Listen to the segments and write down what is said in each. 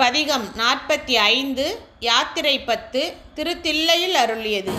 பதிகம் நாற்பத்தி ஐந்து யாத்திரை பத்து திருத்தில்லையில் அருளியது.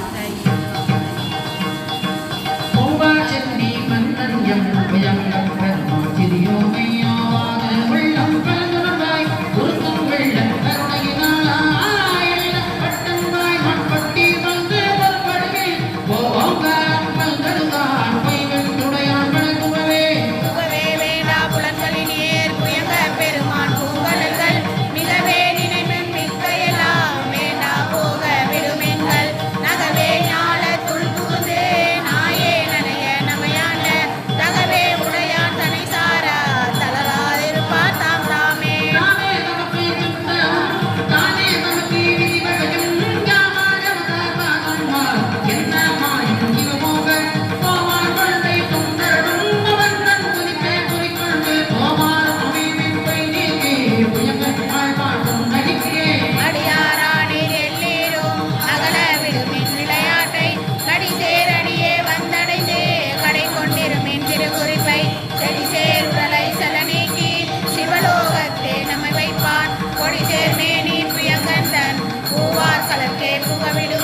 அவங்க வீடு